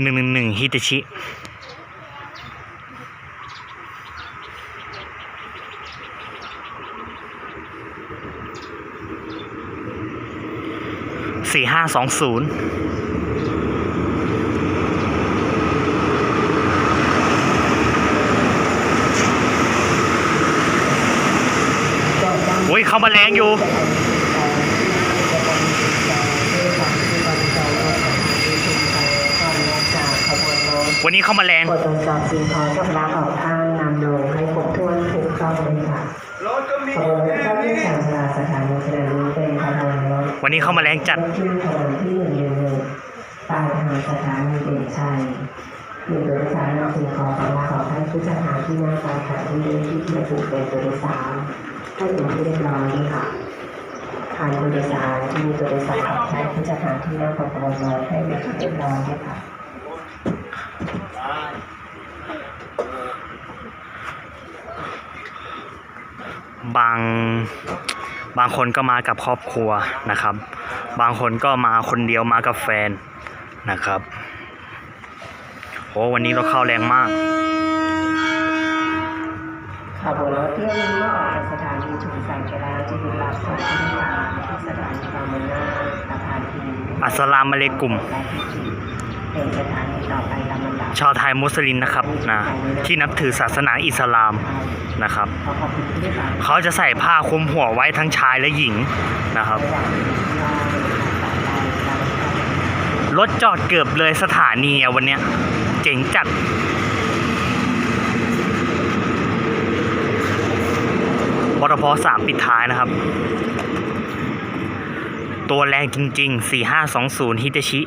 หนึ่งหนึ่งหนึ่งฮิตาชิสี่ห้าสองศูนย์โอ้ยเข้ามาแรงอยู่ วันนี้เข้ามาแรงกดตรวจสอบสิ่งของชำระออกข้างนำลงให้ครบถ้วนถูกต้องเลยค่ะขบวนรถเข้าที่สามลาสถานีสถานีเป็นขบวนรถวันนี้เข้ามาแรงจัดที่ขบวนที่หนึ่งหนึ่งหนึ่งปลายทางสถานีเด่นชัยหนึ่งโดยสารนำสิ่งของชำระออกให้ผู้จัดหาที่หน้าปลายทางที่ที่ที่ระบุเป็นตัวโดยสารให้เป็นที่เรียบร้อยด้วยค่ะทางผู้โดยสารที่มีตัวโดยสารออกให้ผู้จัดหาที่หน้าของขบวนรถให้เป็นที่เรียบร้อยด้วยค่ะ บางบางคนก็มากับครอบครัวนะครับ บางคนก็มาคนเดียวมากับแฟนนะครับโอ้วันนี้เราเข้าแรงมากขบวนรถเที่ยวนี้เมื่อออกจากสถานีชุมแสงไปแล้วจะหยุดรับส่งผู้โดยสารที่สถานีบางมะนาสะพานพีอัสสลามอะลัยกุม และพิ จิตรเป็นสถานีต่อไปตามลำดับชาวไทยมุสลิมนะครับนะที่นับถือศาสนาอิสลามนะครับ ขอขอบคุณผู้โดยสารเขาจะใส่ผ้าคลุมหัวไว้ทั้งชายและหญิงนะครับ ระหว่างที่รอเดินทางต่อไปตามลำดับ รถจอดเกือบเลยสถานีอะวันเนี้ยเจ๋งจัด ปตพสามปิดท้ายนะครับ ตัวแรงจริง ๆ 4520ฮิตาชิ